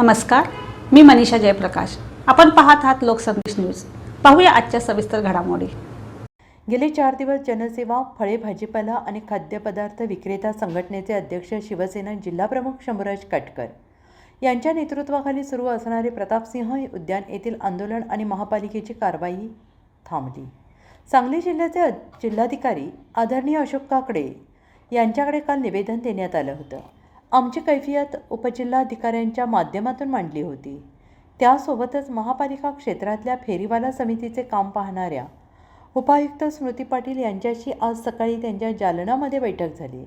नमस्कार मी मनीषा जयप्रकाश. आपण पाहत आहात लोकसंदेश न्यूज. पाहूया आजच्या सविस्तर घडामोडी. गेले चार दिवस जनसेवा फळे भाजीपाला आणि खाद्यपदार्थ विक्रेता संघटनेचे अध्यक्ष शिवसेना जिल्हाप्रमुख शंभूराज कटकर यांच्या नेतृत्वाखाली सुरू असणारे प्रतापसिंह उद्यान येथील आंदोलन आणि महापालिकेची कारवाई थांबली. सांगली जिल्ह्याचे जिल्हाधिकारी आदरणीय अशोक काकडे यांच्याकडे काल निवेदन देण्यात आलं होतं. आमची कैफियत उपजिल्हाधिकाऱ्यांच्या माध्यमातून मांडली होती. त्यासोबतच महापालिका क्षेत्रातल्या फेरीवाला समितीचे काम पाहणाऱ्या उपायुक्त स्मृती पाटील यांच्याशी आज सकाळी त्यांच्या जालनामध्ये बैठक झाली.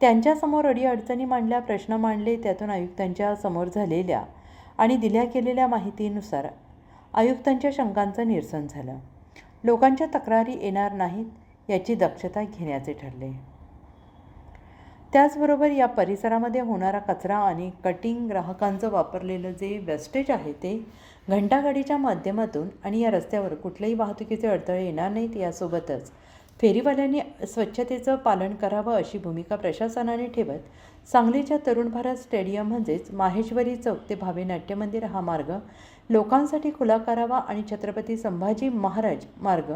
त्यांच्यासमोर अडीअडचणी मांडल्या प्रश्न मांडले त्यातून आयुक्तांच्या समोर झालेल्या आणि दिल्या केलेल्या माहितीनुसार आयुक्तांच्या शंकांचं निरसन झालं. लोकांच्या तक्रारी येणार नाहीत याची दक्षता घेण्याचे ठरले. त्याचबरोबर या परिसरामध्ये होणारा कचरा आणि कटिंग ग्राहकांचं वापरलेलं जे वेस्टेज आहे ते घंटागाडीच्या माध्यमातून आणि या रस्त्यावर कुठल्याही वाहतुकीचे अडथळे येणार नाहीत यासोबतच फेरीवाल्यांनी स्वच्छतेचं पालन करावं अशी भूमिका प्रशासनाने ठेवत सांगलीच्या तरुण भारत स्टेडियम म्हणजेच माहेश्वरी चौक ते भावे नाट्य मंदिर हा मार्ग लोकांसाठी खुला करावा आणि छत्रपती संभाजी महाराज मार्ग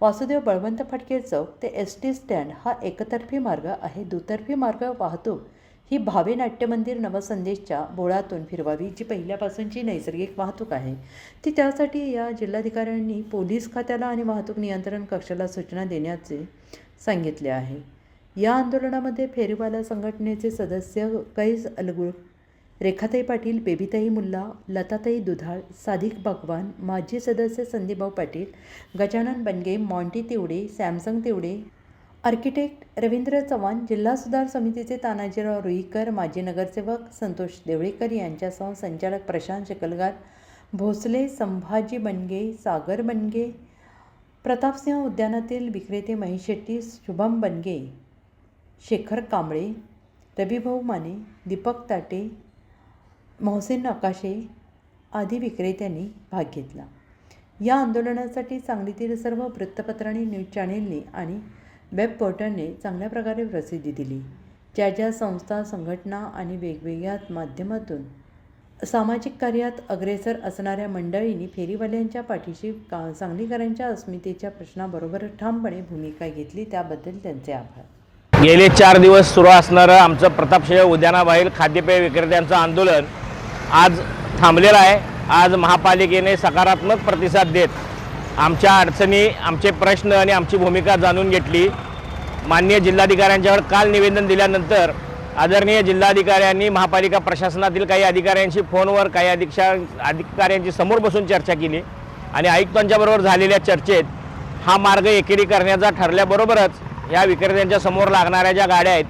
वासुदेव बळवंत फटके चौक ते एस टी स्टँड हा एकतर्फी मार्ग आहे. दुतर्फी मार्ग वाहतूक ही भावे नाट्यमंदिर नवसंदेशच्या बोळातून फिरवावी जी पहिल्यापासूनची नैसर्गिक वाहतूक आहे. ती त्यासाठी या जिल्हाधिकाऱ्यांनी पोलीस खात्याला आणि वाहतूक नियंत्रण कक्षाला सूचना देण्याचे सांगितले आहे. या आंदोलनामध्ये फेरीवाला संघटनेचे सदस्य कैज अलगुळ रेखाताई पाटील बेबीताई मुल्ला लताताई दुधाळ साधिक भगवान माजी सदस्य संदीपभाऊ Patil Gajanan Banage Monty Tiwade Samsung Tiwade architect Ravindra Chavan जिल्हा सुधार समितीचे तानाजीराव रुईकर माजी नगरसेवक संतोष देवळेकर यांच्यासह संचालक प्रशांत चिकलगार भोसले संभाजी बनगे सागर बनगे प्रतापसिंह उद्यानातील विक्रेते महेश शेट्टी शुभम बनगे शेखर कांबळे रविभाऊ माने दीपक ताटे मोहसेन नकाशे आदी विक्रेत्यांनी भाग घेतला. या आंदोलनासाठी सांगलीतील सर्व वृत्तपत्रांनी न्यूज चॅनेलनी आणि वेब पोर्टलने चांगल्या प्रकारे प्रसिद्धी दिली. ज्या ज्या संस्था संघटना आणि वेगवेगळ्या माध्यमातून सामाजिक कार्यात अग्रेसर असणाऱ्या मंडळींनी फेरीवाल्यांच्या पाठीशी का सांगलीकरांच्या अस्मितेच्या प्रश्नाबरोबर ठामपणे भूमिका घेतली त्याबद्दल त्यांचे आभार. गेले चार दिवस सुरू असणारं आमचं प्रतापशय उद्यानाबाहेर खाद्यपेय विक्रेत्यांचं आंदोलन आज थांबलेला आहे. आज महापालिकेने सकारात्मक प्रतिसाद देत आमच्या अडचणी आमचे प्रश्न आणि आमची भूमिका जाणून घेतली. माननीय जिल्हाधिकाऱ्यांच्यावर काल निवेदन दिल्यानंतर आदरणीय जिल्हाधिकाऱ्यांनी महापालिका प्रशासनातील काही अधिकाऱ्यांशी फोनवर काही अधीक्षा अधिकाऱ्यांची समोर बसून चर्चा केली आणि आयुक्तांच्याबरोबर झालेल्या चर्चेत हा मार्ग एकेरी करण्याचा ठरल्याबरोबरच या विक्रेत्यांच्या समोर लागणाऱ्या ज्या गाड्या आहेत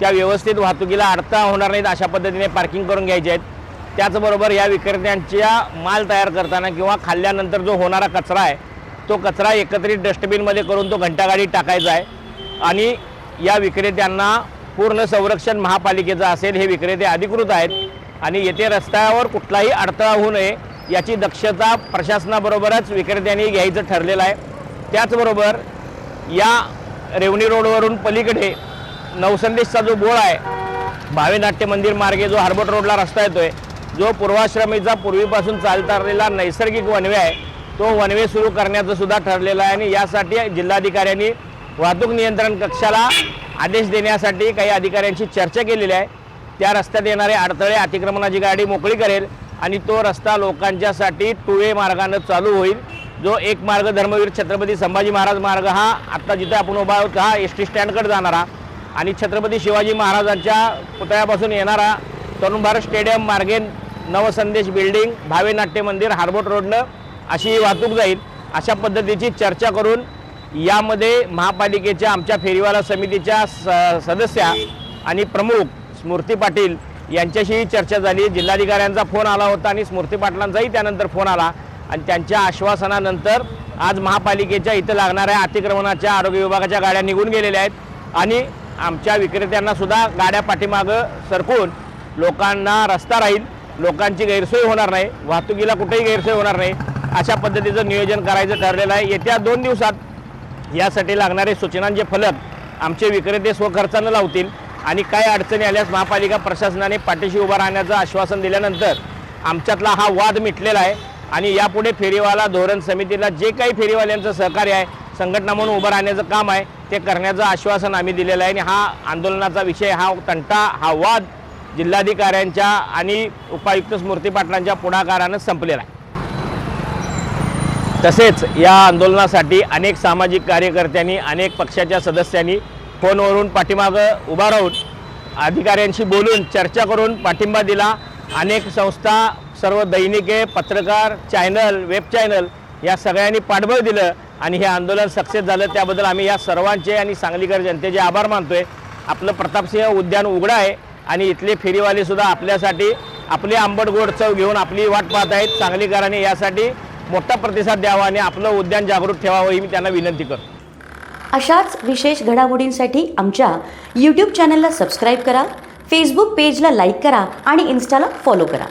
त्या व्यवस्थित वाहतुकीला अडथळा होणार नाहीत अशा पद्धतीने पार्किंग करून घ्यायच्या आहेत. त्याचबरोबर या विक्रेत्यांच्या माल तयार करताना किंवा खाल्ल्यानंतर जो होणारा कचरा आहे तो कचरा एकत्रित डस्टबिनमध्ये करून तो घंटागाडीत टाकायचा आहे. आणि या विक्रेत्यांना पूर्ण संरक्षण महापालिकेचं असेल हे विक्रेते अधिकृत आहेत. आणि येथे रस्त्यावर कुठलाही अडथळा होऊ नये याची दक्षता प्रशासनाबरोबरच विक्रेत्यांनी घ्यायचं ठरलेलं आहे. त्याचबरोबर या रेवणी रोडवरून पलीकडे नवसंदेशचा जो बोळ आहे भावे नाट्य मंदिर मार्गे जो हार्बट रोडला रस्ता येतो आहे जो पूर्वाश्रमीचा पूर्वीपासून चालत आलेला नैसर्गिक वनवे आहे तो वनवे सुरू करण्याचं सुद्धा ठरलेलं आहे आणि यासाठी जिल्हाधिकाऱ्यांनी वाहतूक नियंत्रण कक्षाला आदेश देण्यासाठी काही अधिकाऱ्यांशी चर्चा केलेली आहे. त्या रस्त्यात येणारे अडथळे अतिक्रमणाची गाडी मोकळी करेल आणि तो रस्ता लोकांच्यासाठी टू वे मार्गानं चालू होईल. जो एक मार्ग धर्मवीर छत्रपती संभाजी महाराज मार्ग हा आत्ता जिथे आपण उभा आहोत हा एस टी स्टँडकडे जाणारा आणि छत्रपती शिवाजी महाराजांच्या पुतळ्यापासून येणारा तरुण भारत स्टेडियम मार्गे नवसंदेश बिल्डिंग भावे नाट्य मंदिर हार्बोट रोडनं अशी ही वाहतूक जाईल. अशा पद्धतीची चर्चा करून यामध्ये महापालिकेच्या आमच्या फेरीवाला समितीच्या स सदस्या आणि प्रमुख स्मृती पाटील यांच्याशीही चर्चा झाली. जिल्हाधिकाऱ्यांचा फोन आला होता आणि स्मृती पाटलांचाही त्यानंतर फोन आला. आणि त्यांच्या आश्वासनानंतर आज महापालिकेच्या इथं लागणाऱ्या अतिक्रमणाच्या आरोग्य विभागाच्या गाड्या निघून गेलेल्या आहेत. आणि आमच्या विक्रेत्यांनासुद्धा गाड्या पाठीमागं सरकून लोकांना रस्ता राहील लोकांची गैरसोय होणार नाही वाहतुकीला कुठेही गैरसोय होणार नाही अशा पद्धतीचं नियोजन करायचं ठरलेलं आहे. येत्या दोन दिवसात यासाठी लागणारे सूचनांचे फलक आमचे विक्रेते स्वखर्चानं लावतील आणि काय अडचणी आल्यास महापालिका प्रशासनाने पाठीशी उभा राहण्याचं आश्वासन दिल्यानंतर आमच्यातला हा वाद मिटलेला आहे आणि यापुढे फेरीवाला धोरण समितीला जे काही फेरीवाल्यांचं सहकार्य आहे संघटना म्हणून उभं राहण्याचं काम आहे ते करण्याचं आश्वासन आम्ही दिलेलं आहे. आणि हा आंदोलनाचा विषय हा तंटा हा वाद जिल्हाधिकाऱ्यांच्या आणि उपायुक्त स्मृती पाटलांच्या पुढाकारानं संपलेला आहे. तसेच या आंदोलनासाठी अनेक सामाजिक कार्यकर्त्यांनी अनेक पक्षाच्या सदस्यांनी फोनवरून पाठीमागं उभा राहून अधिकाऱ्यांशी बोलून चर्चा करून पाठिंबा दिला. अनेक संस्था सर्व दैनिके पत्रकार चॅनल वेब चॅनल या सगळ्यांनी पाठबळ दिलं आणि हे आंदोलन सक्सेस झालं. त्याबद्दल आम्ही या सर्वांचे आणि सांगलीकर जनतेचे आभार मानतोय. आपलं प्रतापसिंह उद्यान उघडं आहे. आणि इथले फेरीवालेसुद्धा आपल्यासाठी आपली आंबट गोड चव घेऊन आपली वाट पाहत आहेत. सांगलीकरांनी यासाठी मोठा प्रतिसाद द्यावा आणि आपलं उद्यान जागृत ठेवावं ही मी त्यांना विनंती करतो. अशाच विशेष घडामोडींसाठी आमच्या यूट्यूब चॅनलला सबस्क्राईब करा फेसबुक पेजला लाईक करा आणि इन्स्टाला फॉलो करा.